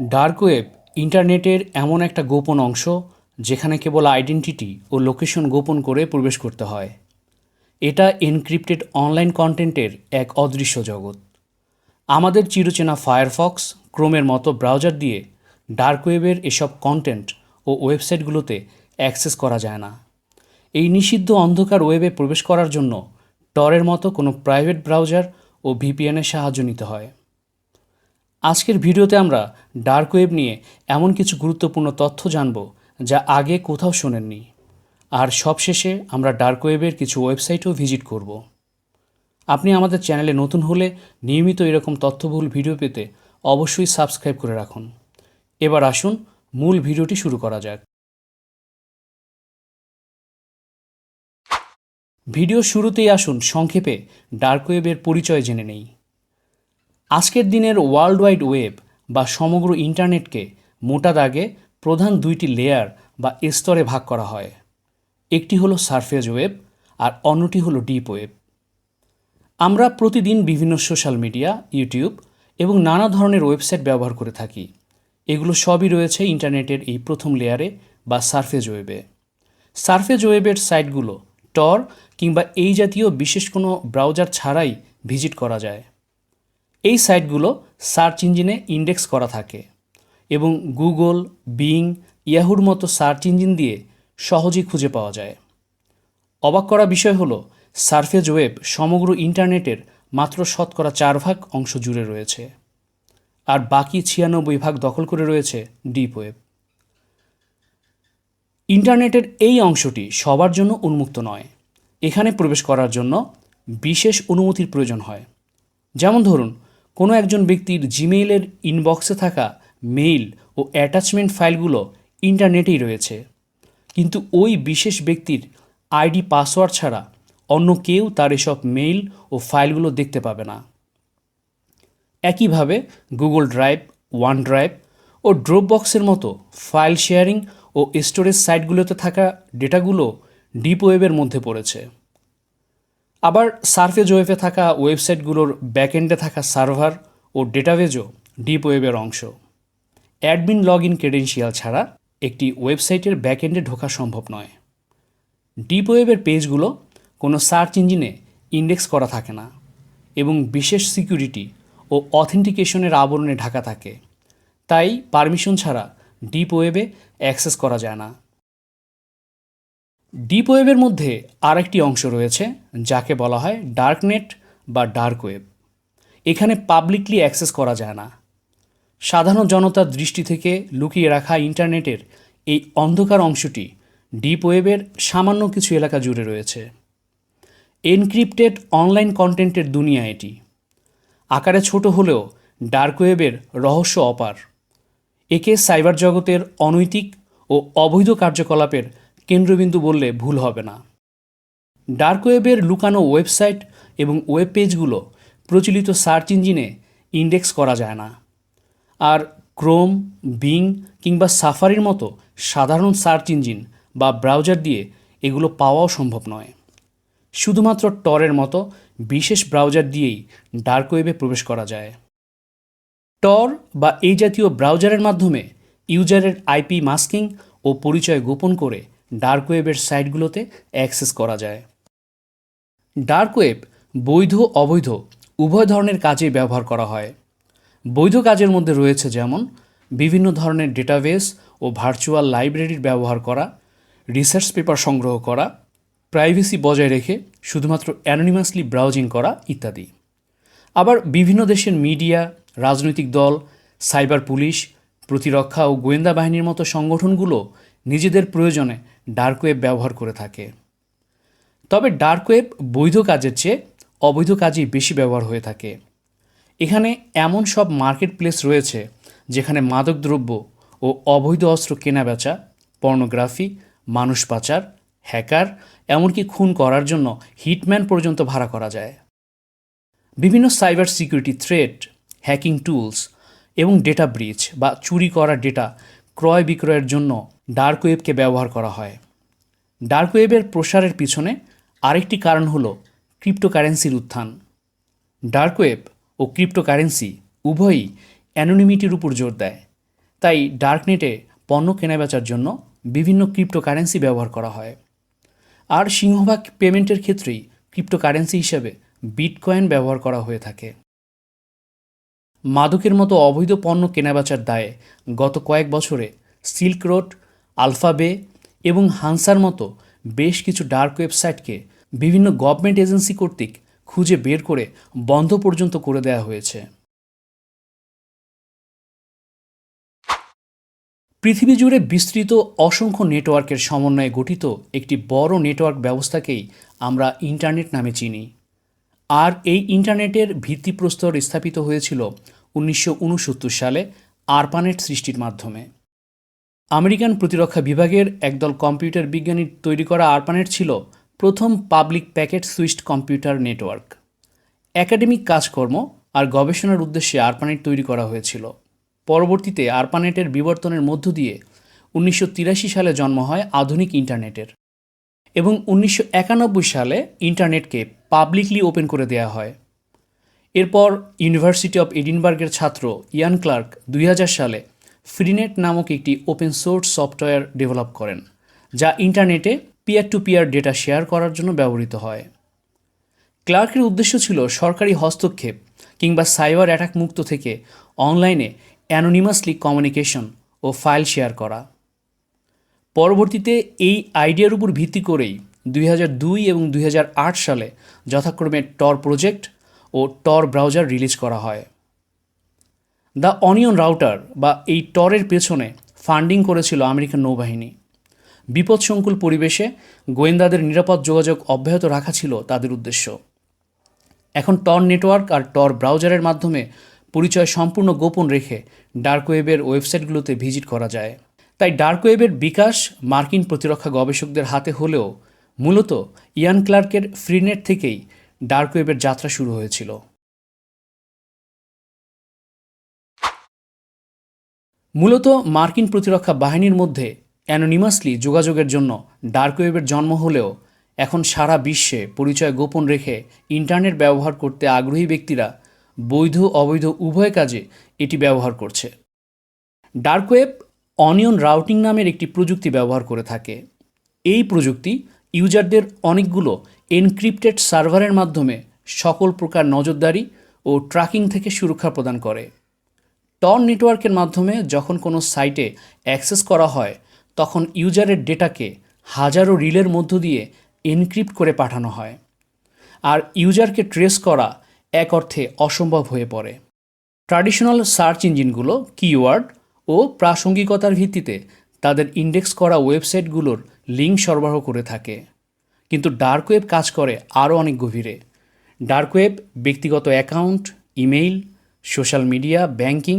Dark web ইন্টারনেটের এমন একটা গোপন অংশ যেখানে কেবল আইডেন্টিটি ও লোকেশন গোপন করে প্রবেশ করতে হয়। এটা এনক্রিপ্টেড অনলাইন কন্টেন্টের এক অদৃশ্য জগৎ। আমাদের চিরচেনা ফায়ারফক্স, ক্রোমের মতো ব্রাউজার দিয়ে ডার্ক ওয়েবের এসব কন্টেন্ট ও ওয়েবসাইটগুলোতে অ্যাক্সেস করা যায় না। এই নিষিদ্ধ অন্ধকার ওয়েবে প্রবেশ করার জন্য টরের মতো কোনো প্রাইভেট ব্রাউজার ও ভিপিএনের সাহায্য নিতে হয়। আজকের ভিডিওতে আমরা ডার্ক ওয়েব নিয়ে এমন কিছু গুরুত্বপূর্ণ তথ্য জানব যা আগে কোথাও শোনেননি। আর সবশেষে আমরা ডার্ক ওয়েবের কিছু ওয়েবসাইটও ভিজিট করব। আপনি আমাদের চ্যানেলে নতুন হলে নিয়মিত এরকম তথ্যবহুল ভিডিও পেতে অবশ্যই সাবস্ক্রাইব করে রাখুন। এবার আসুন মূল ভিডিওটি শুরু করা যাক। ভিডিও শুরুতেই আসুন সংক্ষেপে ডার্ক ওয়েবের পরিচয় জেনে নেই। আজকের দিনের ওয়ার্ল্ড ওয়াইড ওয়েব বা সমগ্র ইন্টারনেটকে মোটা দাগে প্রধান দুইটি লেয়ার বা স্তরে ভাগ করা হয়। একটি হলো সারফেস ওয়েব আর অন্যটি হলো ডিপ ওয়েব আমরা প্রতিদিন বিভিন্ন সোশ্যাল মিডিয়া ইউটিউব এবং নানা ধরনের ওয়েবসাইট ব্যবহার করে থাকি। এগুলো সবই রয়েছে ইন্টারনেটের এই প্রথম লেয়ারে বা সারফেস ওয়েবে সারফেস ওয়েবের সাইটগুলো টর কিংবা এই জাতীয় বিশেষ কোনো ব্রাউজার ছাড়াই ভিজিট করা যায়। এই সাইটগুলো সার্চ ইঞ্জিনে ইন্ডেক্স করা থাকে এবং গুগল, বিং, ইয়াহুর মতো সার্চ ইঞ্জিন দিয়ে সহজেই খুঁজে পাওয়া যায়। অবাক করা বিষয় হলো সারফেজ ওয়েব সমগ্র ইন্টারনেটের মাত্র শতকরা চার ভাগ অংশ জুড়ে রয়েছে আর বাকি ছিয়ানব্বই ভাগ দখল করে রয়েছে ডিপ ওয়েব। ইন্টারনেটের এই অংশটি সবার জন্য উন্মুক্ত নয়, এখানে প্রবেশ করার জন্য বিশেষ অনুমতির প্রয়োজন হয়। যেমন ধরুন কোনো একজন ব্যক্তির জিমেইলের ইনবক্সে থাকা মেইল ও অ্যাটাচমেন্ট ফাইলগুলো ইন্টারনেটেই রয়েছে। কিন্তু ওই বিশেষ ব্যক্তির আইডি, পাসওয়ার্ড ছাড়া অন্য কেউ তার এসব মেইল ও ফাইলগুলো দেখতে পাবে না। একইভাবে গুগল ড্রাইভ ওয়ান ড্রাইভ ও ড্রপ বক্সের মতো ফাইল শেয়ারিং ও স্টোরেজ সাইটগুলোতে থাকা ডেটাগুলো ডিপ ওয়েবের মধ্যে পড়েছে। আবার সার্ফেজ ওয়েবে থাকা ওয়েবসাইটগুলোর ব্যাকএন্ডে থাকা সার্ভার ও ডেটাবেজও ডিপ ওয়েবের অংশ। অ্যাডমিন লগ ইন ক্রেডেন্সিয়াল ছাড়া একটি ওয়েবসাইটের ব্যাকএন্ডে ঢোকা সম্ভব নয়। ডিপ ওয়েবের পেজগুলো কোনো সার্চ ইঞ্জিনে ইন্ডেক্স করা থাকে না এবং বিশেষ সিকিউরিটি ও অথেন্টিকেশনের আবরণে ঢাকা থাকে। তাই পারমিশন ছাড়া ডিপ ওয়েবে অ্যাক্সেস করা যায় না। ডিপ ওয়েবের মধ্যে আরেকটি অংশ রয়েছে, যাকে বলা হয় ডার্কনেট বা ডার্ক ওয়েব এখানে পাবলিকলি অ্যাক্সেস করা যায় না। সাধারণ জনতার দৃষ্টি থেকে লুকিয়ে রাখা ইন্টারনেটের এই অন্ধকার অংশটি ডিপ ওয়েবের সামান্য কিছু এলাকা জুড়ে রয়েছে। এনক্রিপ্টেড অনলাইন কন্টেন্টের দুনিয়া এটি। আকারে ছোট হলেও ডার্ক ওয়েবের রহস্য অপার। একে সাইবার জগতের অনৈতিক ও অবৈধ কার্যকলাপের কেন্দ্রবিন্দু বললে ভুল হবে না। ডার্ক ওয়েবের লুকানো ওয়েবসাইট এবং ওয়েব পেজগুলো প্রচলিত সার্চ ইঞ্জিনে ইন্ডেক্স করা যায় না। আর ক্রোম, বিং কিংবা সাফারির মতো সাধারণ সার্চ ইঞ্জিন বা ব্রাউজার দিয়ে এগুলো পাওয়াও সম্ভব নয়। শুধুমাত্র টরের মতো বিশেষ ব্রাউজার দিয়েই ডার্ক ওয়েবে প্রবেশ করা যায়। টর বা এই জাতীয় ব্রাউজারের মাধ্যমে ইউজারের আইপি মাস্কিং ও পরিচয় গোপন করে ডার্ক ওয়েবের সাইটগুলোতে অ্যাক্সেস করা যায়। ডার্ক ওয়েব বৈধ, অবৈধ উভয় ধরনের কাজেই ব্যবহার করা হয়। বৈধ কাজের মধ্যে রয়েছে যেমন বিভিন্ন ধরনের ডেটাবেস ও ভার্চুয়াল লাইব্রেরির ব্যবহার করা, রিসার্চ পেপার সংগ্রহ করা, প্রাইভেসি বজায় রেখে শুধুমাত্র অ্যানোনিমাসলি ব্রাউজিং করা ইত্যাদি। আবার বিভিন্ন দেশের মিডিয়া, রাজনৈতিক দল, সাইবার পুলিশ, প্রতিরক্ষা ও গোয়েন্দা বাহিনীর মতো সংগঠনগুলো নিজেদের প্রয়োজনে ডার্ক ওয়েব ব্যবহার করে থাকে। তবে ডার্ক ওয়েব বৈধ কাজের চেয়ে অবৈধ কাজই বেশি ব্যবহার হয়ে থাকে। এখানে এমন সব মার্কেট প্লেস রয়েছে যেখানে মাদকদ্রব্য ও অবৈধ অস্ত্র কেনাবেচা, পর্নোগ্রাফি, মানুষ পাচার, হ্যাকার, এমনকি খুন করার জন্য হিটম্যান পর্যন্ত ভাড়া করা যায়। বিভিন্ন cyber security threat, hacking tools এবং ডেটা ব্রিচ বা চুরি করা ডেটা ক্রয় বিক্রয়ের জন্য ডার্ক ওয়েবকে ব্যবহার করা হয়। ডার্ক ওয়েবের প্রসারের পিছনে আরেকটি কারণ হলো ক্রিপ্টোকারেন্সির উত্থান। ডার্ক ওয়েব ও ক্রিপ্টোকারেন্সি উভয়ই অ্যানোনিমিটির উপর জোর দেয়। তাই ডার্কনেটে পণ্য কেনাবেচার জন্য বিভিন্ন ক্রিপ্টোকারেন্সি ব্যবহার করা হয়। আর সিংহভাগ পেমেন্টের ক্ষেত্রেই ক্রিপ্টোকারেন্সি হিসেবে বিটকয়েন ব্যবহার করা হয়ে থাকে। মাদকের মতো অবৈধ পণ্য কেনাবেচার দায়ে গত কয়েক বছরে সিল্ক রোড আলফাবে এবং হানসার মতো বেশ কিছু ডার্ক ওয়েবসাইটকে বিভিন্ন গভর্নমেন্ট এজেন্সি কর্তৃক খুঁজে বের করে বন্ধ পর্যন্ত করে দেওয়া হয়েছে। পৃথিবী জুড়ে বিস্তৃত অসংখ্য নেটওয়ার্কের সমন্বয়ে গঠিত একটি বড় নেটওয়ার্ক ব্যবস্থাকেই আমরা ইন্টারনেট নামে চিনি। আর এই ইন্টারনেটের ভিত্তিপ্রস্তর স্থাপিত হয়েছিল উনিশশো উনসত্তর সালে আরপানেট সৃষ্টির মাধ্যমে। আমেরিকান প্রতিরক্ষা বিভাগের একদল কম্পিউটার বিজ্ঞানীর তৈরি করা আরপানেট ছিল প্রথম public packet switched computer network. Academic কাজকর্ম আর গবেষণার উদ্দেশ্যে আরপানেট তৈরি করা হয়েছিল। পরবর্তীতে আরপানেটের বিবর্তনের মধ্য দিয়ে উনিশশো তিরাশি সালে জন্ম হয় আধুনিক ইন্টারনেটের এবং উনিশশো একানব্বই সালে ইন্টারনেটকে পাবলিকলি ওপেন করে দেওয়া হয়। এরপর ইউনিভার্সিটি অফ এডিনবার্গের ছাত্র ইয়ান ক্লার্ক দুই হাজার সালে ফ্রিনেট নামক একটি ওপেন সোর্স সফটওয়্যার ডেভেলপ করেন, যা ইন্টারনেটে peer to peer data share করার জন্য ব্যবহৃত হয়। ক্লার্কের উদ্দেশ্য ছিল সরকারি হস্তক্ষেপ কিংবা সাইবার অ্যাটাক মুক্ত থেকে অনলাইনে অ্যানোনিমাসলি কমিউনিকেশন ও ফাইল শেয়ার করা। পরবর্তীতে এই আইডিয়ার উপর ভিত্তি করেই দুই হাজার দুই এবং দুই হাজার আট সালে যথাক্রমে টর প্রজেক্ট ও টর ব্রাউজার রিলিজ করা হয়। দ্য অনিয়ন রাউটার বা এই টরের পেছনে ফান্ডিং করেছিল আমেরিকান নৌবাহিনী। বিপদসংকুল পরিবেশে গোয়েন্দাদের নিরাপদ যোগাযোগ অব্যাহত রাখা ছিল তাদের উদ্দেশ্য। এখন টর নেটওয়ার্ক আর টর ব্রাউজারের মাধ্যমে পরিচয় সম্পূর্ণ গোপন রেখে ডার্ক ওয়েবের ওয়েবসাইটগুলোতে ভিজিট করা যায়। তাই ডার্ক ওয়েবের বিকাশ মার্কিন প্রতিরক্ষা গবেষকদের হাতে হলেও মূলত ইয়ান ক্লার্কের ফ্রিনেট থেকেই ডার্ক ওয়েবের যাত্রা শুরু হয়েছিল। মূলত মার্কিন প্রতিরক্ষা বাহিনীর মধ্যে অ্যানোনিমাসলি যোগাযোগের জন্য ডার্ক ওয়েবের জন্ম হলেও এখন সারা বিশ্বে পরিচয় গোপন রেখে ইন্টারনেট ব্যবহার করতে আগ্রহী ব্যক্তিরা বৈধ অবৈধ উভয় কাজে এটি ব্যবহার করছে। ডার্ক ওয়েব অনিয়ন রাউটিং নামের একটি প্রযুক্তি ব্যবহার করে থাকে। এই প্রযুক্তি ইউজারদের অনেকগুলো এনক্রিপ্টেড সার্ভারের মাধ্যমে সকল প্রকার নজরদারি ও ট্র্যাকিং থেকে সুরক্ষা প্রদান করে। টর নেটওয়ার্কের মাধ্যমে যখন কোনো সাইটে অ্যাক্সেস করা হয়, তখন ইউজারের ডেটাকে হাজারো রিলের মধ্য দিয়ে এনক্রিপ্ট করে পাঠানো হয়। আর ইউজারকে ট্রেস করা এক অর্থে অসম্ভব হয়ে পড়ে। ট্র্যাডিশনাল সার্চ ইঞ্জিনগুলো কিওয়ার্ড ও প্রাসঙ্গিকতার ভিত্তিতে তাদের ইন্ডেক্স করা ওয়েবসাইটগুলোর লিঙ্ক সরবরাহ করে থাকে। কিন্তু ডার্ক ওয়েব কাজ করে আরও অনেক গভীরে। ডার্ক ওয়েব ব্যক্তিগত account email social media, banking,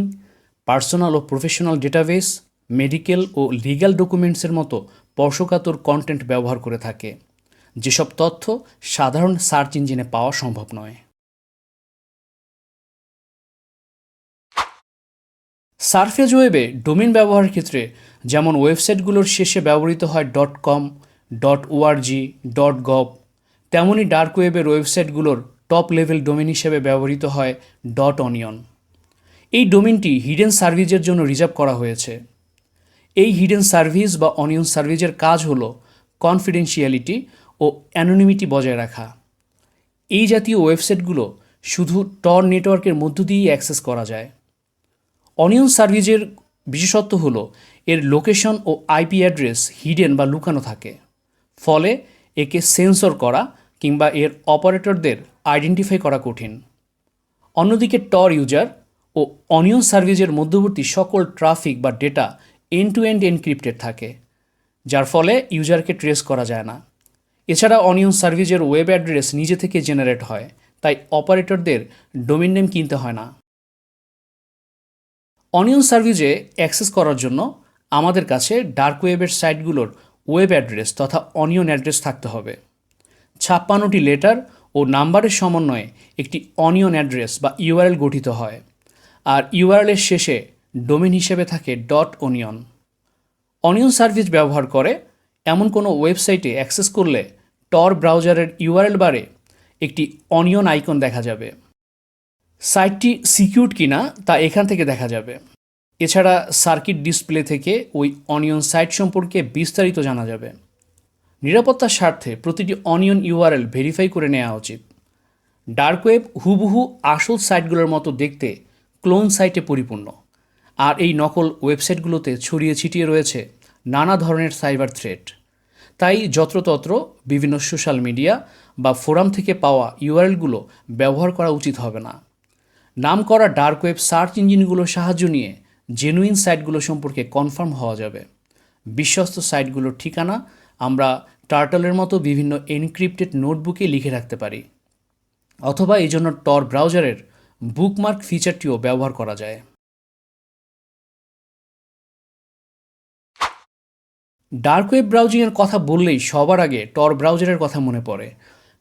personal ও প্রফেশনাল ডেটাবেস, মেডিকেল ও লিগ্যাল ডকুমেন্টসের মতো স্পর্শকাতর কন্টেন্ট ব্যবহার করে থাকে। যেসব তথ্য সাধারণ সার্চ ইঞ্জিনে পাওয়া সম্ভব নয়। সারফেজ ওয়েবে ডোমেন ব্যবহারের ক্ষেত্রে যেমন ওয়েবসাইটগুলোর শেষে ব্যবহৃত হয়. Dot com dot ORG dot gov তেমনই ডার্ক ওয়েবের ওয়েবসাইটগুলোর টপ লেভেল ডোমেন হিসেবে ব্যবহৃত হয় ডট অনিয়ন এই ডোমেনটি হিডেন সার্ভিসের জন্য রিজার্ভ করা হয়েছে। এই হিডেন সার্ভিস বা অনিয়ন সার্ভিসের কাজ হল কনফিডেন্সিয়ালিটি ও অ্যানোনিমিটি বজায় রাখা। এই জাতীয় ওয়েবসাইটগুলো শুধু টর নেটওয়ার্কের মধ্য দিয়েই অ্যাক্সেস করা যায়। অনিয়ন সার্ভিসের বিশেষত্ব হল এর লোকেশন ও আইপি অ্যাড্রেস হিডেন বা লুকানো থাকে। ফলে একে সেন্সর করা কিংবা এর অপারেটরদের আইডেন্টিফাই করা কঠিন। অন্যদিকে টর ইউজার ও অনিয়ন সার্ভিসের মধ্যবর্তী সকল ট্রাফিক বা data end to end encrypted থাকে, যার ফলে ইউজারকে ট্রেস করা যায় না। এছাড়া অনিয়ন সার্ভিসের ওয়েব অ্যাড্রেস নিজে থেকে জেনারেট হয়, তাই অপারেটরদের ডোমেন নেম কিনতে হয় না। অনিয়ন সার্ভিসে অ্যাক্সেস করার জন্য আমাদের কাছে ডার্ক ওয়েবের সাইটগুলোর ওয়েব অ্যাড্রেস তথা অনিয়ন অ্যাড্রেস থাকতে হবে। ছাপ্পান্নটি লেটার ও নাম্বারের সমন্বয়ে একটি অনিয়ন অ্যাড্রেস বা ইউআরএল গঠিত হয়। আর ইউআরএলের শেষে ডোমেন হিসেবে থাকে ডট অনিয়ন। অনিয়ন সার্ভিস ব্যবহার করে এমন কোনো ওয়েবসাইটে অ্যাক্সেস করলে টর ব্রাউজারের ইউআরএল বারে একটি অনিয়ন আইকন দেখা যাবে। সাইটটি সিকিউরড কিনা তা এখান থেকে দেখা যাবে। এছাড়া সার্কিট ডিসপ্লে থেকে ওই অনিয়ন সাইট সম্পর্কে বিস্তারিত জানা যাবে। নিরাপত্তার স্বার্থে প্রতিটি অনিয়ন ইউআরএল ভেরিফাই করে নেওয়া উচিত। ডার্ক ওয়েব হুবহু আসল সাইটগুলোর মতো দেখতে ক্লোন সাইটে পরিপূর্ণ। আর এই নকল ওয়েবসাইটগুলোতে ছড়িয়ে ছিটিয়ে রয়েছে নানা ধরনের সাইবার থ্রেট। তাই যত্রতত্র বিভিন্ন সোশ্যাল মিডিয়া বা ফোরাম থেকে পাওয়া ইউআরএলগুলো ব্যবহার করা উচিত হবে না। নাম করা ডার্ক ওয়েব সার্চ ইঞ্জিনগুলোর সাহায্য নিয়ে জেনুইন সাইটগুলো সম্পর্কে কনফার্ম হওয়া যাবে। বিশ্বস্ত সাইটগুলোর ঠিকানা আমরা টার্টলের মতো বিভিন্ন এনক্রিপ্টেড নোটবুকে লিখে রাখতে পারি। অথবা এই জন্য টর ব্রাউজারের বুকমার্ক ফিচারটিও ব্যবহার করা যায়। ডার্ক ওয়েব ব্রাউজিংয়ের কথা বললেই সবার আগে টর ব্রাউজারের কথা মনে পড়ে,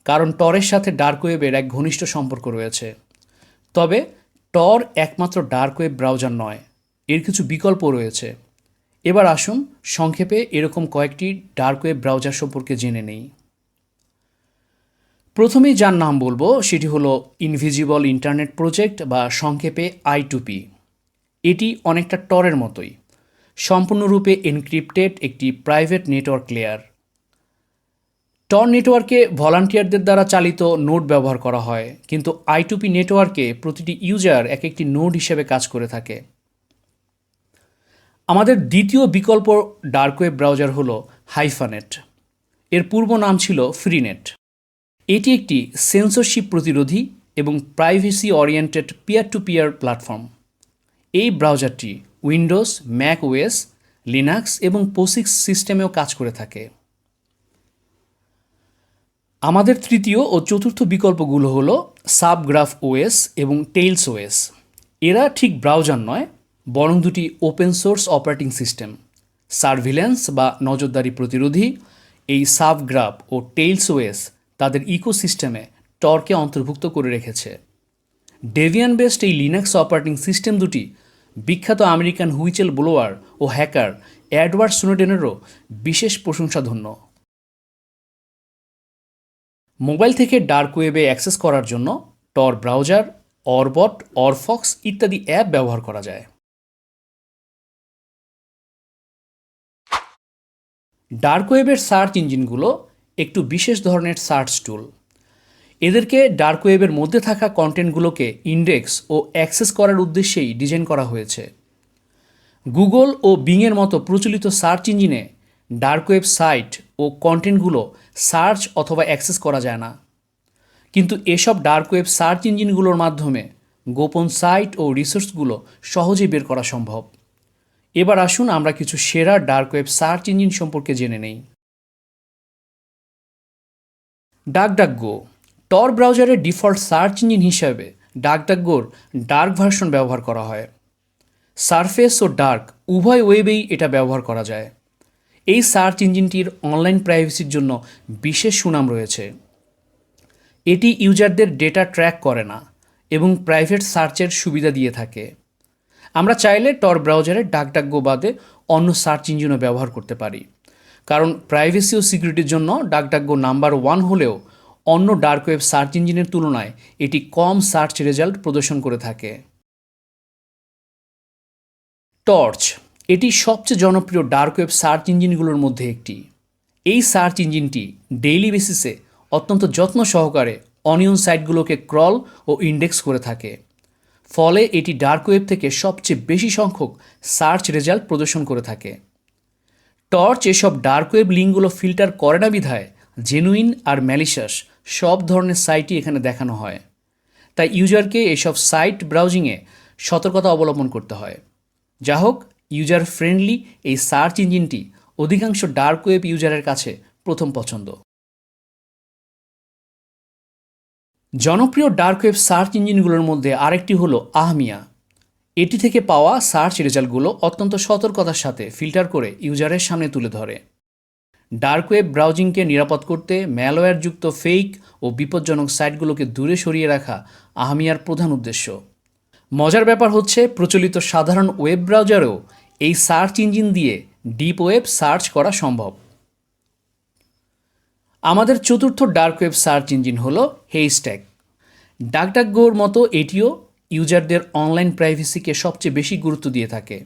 কারণ টরের সাথে ডার্ক ওয়েবের এক ঘনিষ্ঠ সম্পর্ক রয়েছে। তবে টর একমাত্র ডার্ক ওয়েব ব্রাউজার নয়, এর কিছু বিকল্প রয়েছে। এবার আসুন সংক্ষেপে এরকম কয়েকটি ডার্ক ওয়েব ব্রাউজার সম্পর্কে জেনে নেই। প্রথমেই যার নাম বলব, সেটি হলো ইনভিজিবল ইন্টারনেট প্রজেক্ট বা সংক্ষেপে আই টুপি এটি অনেকটা টরের মতোই, সম্পূর্ণরূপে এনক্রিপ্টেড একটি প্রাইভেট নেটওয়ার্ক লেয়ার টর নেটওয়ার্কে ভলান্টিয়ারদের দ্বারা চালিত নোড ব্যবহার করা হয়, কিন্তু আইটুপি নেটওয়ার্কে প্রতিটি ইউজার এক একটি নোড হিসেবে কাজ করে থাকে। আমাদের দ্বিতীয় বিকল্প ডার্ক ওয়েব ব্রাউজার হলো হাইফানেট। এর পূর্ব নাম ছিল ফ্রিনেট। এটি একটি সেন্সরশিপ প্রতিরোধী এবং privacy oriented peer to peer platform. এই ব্রাউজারটি উইন্ডোজ, ম্যাক ওয়েস লিনাক্স এবং পোসিক্স সিস্টেমেও কাজ করে থাকে। আমাদের তৃতীয় ও চতুর্থ বিকল্পগুলো হলো সাবগ্রাফ ওএস এবং টেইলস ওএস। এরা ঠিক ব্রাউজার নয় বরং দুটি open source operating system surveillance বা নজরদারি প্রতিরোধী, এই সাবগ্রাফ ও টেইলস ওএস তাদের ইকোসিস্টেমে টর্কে অন্তর্ভুক্ত করে রেখেছে। ডেভিয়ান বেসড এই লিনাক্স অপারেটিং সিস্টেম দুটি বিখ্যাত আমেরিকান হুইচেল ব্লোয়ার ও হ্যাকার অ্যাডওয়ার্ড সুনোডেনেরও বিশেষ প্রশংসাধন্য। মোবাইল থেকে ডার্ক ওয়েবে অ্যাক্সেস করার জন্য টর ব্রাউজার অরবট অরফক্স ইত্যাদি অ্যাপ ব্যবহার করা যায়। ডার্ক ওয়েবের সার্চ ইঞ্জিনগুলো একটু বিশেষ ধরনের সার্চ টুল। এদেরকে ডার্ক ওয়েবের মধ্যে থাকা কন্টেন্টগুলোকে ইন্ডেক্স ও অ্যাক্সেস করার উদ্দেশ্যেই ডিজাইন করা হয়েছে। গুগল ও বিংয়ের মতো প্রচলিত সার্চ ইঞ্জিনে ডার্ক ওয়েব সাইট ও কন্টেন্টগুলো সার্চ অথবা অ্যাক্সেস করা যায় না। কিন্তু এসব ডার্ক ওয়েব সার্চ ইঞ্জিনগুলোর মাধ্যমে গোপন সাইট ও রিসোর্সগুলো সহজেই বের করা সম্ভব। এবার আসুন আমরা কিছু সেরা ডার্ক ওয়েব সার্চ ইঞ্জিন সম্পর্কে জেনে নেই। ডাক ডাক গো টর ব্রাউজারের ডিফল্ট সার্চ ইঞ্জিন হিসাবে ডাকডাকগোর ডার্ক ভার্সন ব্যবহার করা হয়। সারফেস ও ডার্ক উভয় ওয়েবেই এটা ব্যবহার করা যায়। এই সার্চ ইঞ্জিনটির অনলাইন প্রাইভেসির জন্য বিশেষ সুনাম রয়েছে। এটি ইউজারদের ডেটা ট্র্যাক করে না এবং প্রাইভেট সার্চের সুবিধা দিয়ে থাকে। আমরা চাইলে টর ব্রাউজারে ডাকডাকগো বাদে অন্য সার্চ ইঞ্জিনও ব্যবহার করতে পারি। কারণ প্রাইভেসি ও সিকিউরিটির জন্য ডাকডাকগো নাম্বার ওয়ান হলেও অন্য ডার্ক ওয়েব সার্চ ইঞ্জিনের তুলনায় এটি কম সার্চ রেজাল্ট প্রদর্শন করে থাকে। টর্চ, এটি সবচেয়ে জনপ্রিয় ডার্ক ওয়েব সার্চ ইঞ্জিনগুলোর মধ্যে একটি। এই সার্চ ইঞ্জিনটি ডেইলি বেসিসে অত্যন্ত যত্ন সহকারে অনিয়ন সাইটগুলোকে ক্রল ও ইন্ডেক্স করে থাকে। ফলে এটি ডার্ক ওয়েব থেকে সবচেয়ে বেশি সংখ্যক সার্চ রেজাল্ট প্রদর্শন করে থাকে। টর্চ এসব ডার্ক ওয়েব লিঙ্কগুলো ফিল্টার করে না বিধায় জেনুইন আর ম্যালিশাস সব ধরনের সাইটই এখানে দেখানো হয়। তাই ইউজারকে এসব সাইট ব্রাউজিংয়ে সতর্কতা অবলম্বন করতে হয়। যা হোক, ইউজার ফ্রেন্ডলি এই সার্চ ইঞ্জিনটি অধিকাংশ ডার্ক ওয়েব ইউজারের কাছে প্রথম পছন্দ। জনপ্রিয় ডার্ক ওয়েব সার্চ ইঞ্জিনগুলোর মধ্যে আরেকটি হলো আহমিয়া। এটি থেকে পাওয়া সার্চ রেজাল্টগুলো অত্যন্ত সতর্কতার সাথে ফিল্টার করে ইউজারের সামনে তুলে ধরে। ডার্ক ওয়েব ব্রাউজিংকে নিরাপদ করতে, ম্যালওয়্যারযুক্ত ফেক ও বিপজ্জনক সাইটগুলোকে দূরে সরিয়ে রাখা আহমিয়ার প্রধান উদ্দেশ্য। মজার ব্যাপার হচ্ছে, প্রচলিত সাধারণ ওয়েব ব্রাউজারেও এই সার্চ ইঞ্জিন দিয়ে ডিপ ওয়েব সার্চ করা সম্ভব। আমাদের চতুর্থ ডার্ক ওয়েব সার্চ ইঞ্জিন হলো হেইস্ট্যাক ডাকডাকগোর মতো এটিও ইউজারদের অনলাইন প্রাইভেসিকে সবচেয়ে বেশি গুরুত্ব দিয়ে থাকে।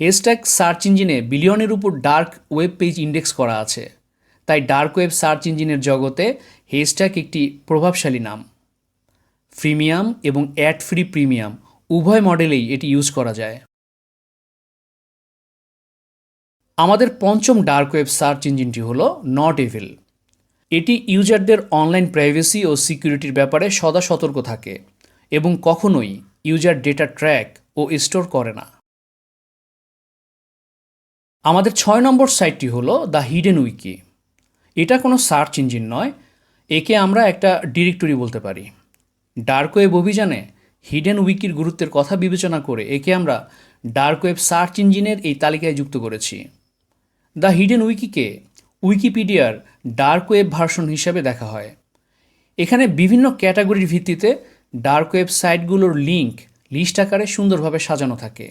হেস্ট্যাগ সার্চ ইঞ্জিনে বিলিয়নের উপর ডার্ক ওয়েব পেজ ইন্ডেক্স করা আছে। তাই ডার্ক ওয়েব সার্চ ইঞ্জিনের জগতে হেস্ট্যাগ একটি প্রভাবশালী নাম। প্রিমিয়াম এবং অ্যাড ফ্রি প্রিমিয়াম উভয় মডেলেই এটি ইউজ করা যায়। আমাদের পঞ্চম ডার্ক ওয়েব সার্চ ইঞ্জিনটি হল নট এভিল এটি ইউজারদের অনলাইন প্রাইভেসি ও সিকিউরিটির ব্যাপারে সদা সতর্ক থাকে এবং কখনোই ইউজার ডেটা ট্র্যাক ও স্টোর করে না। আমাদের ছয় নম্বর সাইটটি হলো দ্য হিডেন উইকি। এটা কোনো সার্চ ইঞ্জিন নয়, একে আমরা একটা ডিরেক্টরি বলতে পারি। ডার্ক ওয়েব অভিযানে হিডেন উইকির গুরুত্বের কথা বিবেচনা করে একে আমরা ডার্ক ওয়েব সার্চ ইঞ্জিনের এই তালিকায় যুক্ত করেছি। দ্য হিডেন উইকিকে উইকিপিডিয়ার ডার্ক ওয়েব ভার্সন হিসাবে দেখা হয়। এখানে বিভিন্ন ক্যাটাগরির ভিত্তিতে ডার্ক ওয়েব সাইটগুলোর লিঙ্ক লিস্ট আকারে সুন্দরভাবে সাজানো থাকে।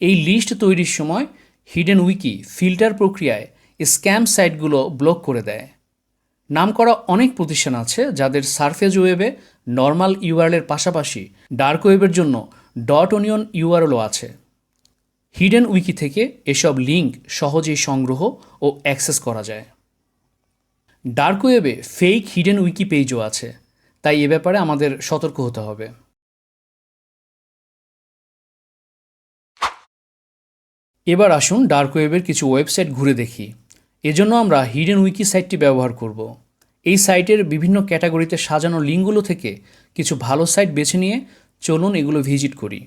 এই লিস্ট তৈরির সময় হিডেন উইকি ফিল্টার প্রক্রিয়ায় স্ক্যাম সাইটগুলো ব্লক করে দেয়। নাম করা অনেক প্রতিষ্ঠান আছে যাদের সারফেস ওয়েবে নর্মাল ইউআরএলের পাশাপাশি ডার্ক ওয়েবের জন্য ডট অনিয়ন ইউআরএলও আছে। হিডেন উইকি থেকে এসব লিঙ্ক সহজেই সংগ্রহ ও অ্যাক্সেস করা যায়। ডার্ক ওয়েবে ফেক হিডেন উইকি পেজও আছে, তাই এ ব্যাপারে আমাদের সতর্ক হতে হবে। এবার আসুন ডার্ক ওয়েবের কিছু ওয়েবসাইট ঘুরে দেখি। এজন্য আমরা হিডেন উইকি সাইটটি ব্যবহার করব। এই সাইটের বিভিন্ন ক্যাটাগরিতে সাজানো লিঙ্কগুলো থেকে কিছু ভালো সাইট বেছে নিয়ে চলুন এগুলো ভিজিট করি।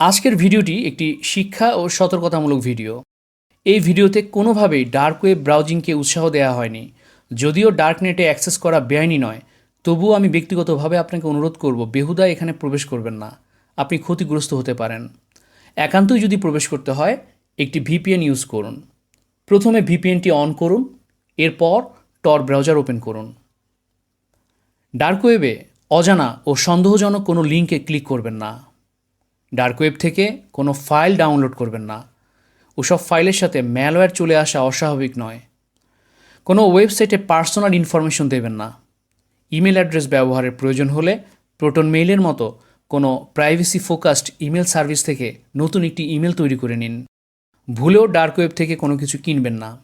আজকের ভিডিওটি একটি শিক্ষা ও সতর্কতামূলক ভিডিও। এই ভিডিওতে কোনোভাবেই ডার্ক ওয়েব ব্রাউজিংকে উৎসাহ দেওয়া হয়নি। যদিও ডার্ক নেটে অ্যাক্সেস করা বেআইনি নয়, তবুও আমি ব্যক্তিগতভাবে আপনাকে অনুরোধ করব, বেহুদা এখানে প্রবেশ করবেন না। আপনি ক্ষতিগ্রস্ত হতে পারেন। একান্তই যদি প্রবেশ করতে হয়, একটি ভিপিএন ইউজ করুন। প্রথমে ভিপিএনটি অন করুন, এরপর টর ব্রাউজার ওপেন করুন। ডার্ক ওয়েবে অজানা ও সন্দেহজনক কোনো লিঙ্কে ক্লিক করবেন না। ডার্ক ওয়েব থেকে কোনো ফাইল ডাউনলোড করবেন না। ওসব ফাইলের সাথে ম্যালওয়্যার চলে আসা অস্বাভাবিক নয়। কোনো ওয়েবসাইটে পার্সোনাল ইনফরমেশন দেবেন না। ইমেল অ্যাড্রেস ব্যবহারের প্রয়োজন হলে প্রোটন মেইলের মতো কোনো প্রাইভেসি ফোকাসড ইমেল সার্ভিস থেকে নতুন একটি ইমেল তৈরি করে নিন। ভুলেও ডার্ক ওয়েব থেকে কোনো কিছু কিনবেন না।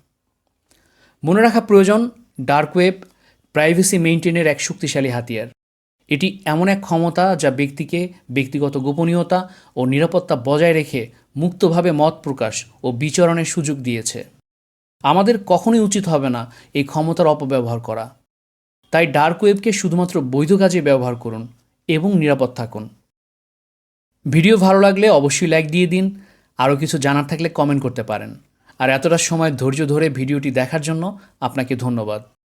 মনে রাখা প্রয়োজন, ডার্ক ওয়েব প্রাইভেসি মেইনটেনের এক শক্তিশালী হাতিয়ার। এটি এমন এক ক্ষমতা যা ব্যক্তিকে ব্যক্তিগত গোপনীয়তা ও নিরাপত্তা বজায় রেখে মুক্তভাবে মত প্রকাশ ও বিচরণের সুযোগ দিয়েছে। আমাদের কখনোই উচিত হবে না এই ক্ষমতার অপব্যবহার করা। তাই ডার্ক ওয়েবকে শুধুমাত্র বৈধ কাজে ব্যবহার করুন এবং নিরাপদ থাকুন। ভিডিও ভালো লাগলে অবশ্যই লাইক দিয়ে দিন। আরও কিছু জানার থাকলে কমেন্ট করতে পারেন। আর এতটা সময় ধৈর্য ধরে ভিডিওটি দেখার জন্য আপনাকে ধন্যবাদ।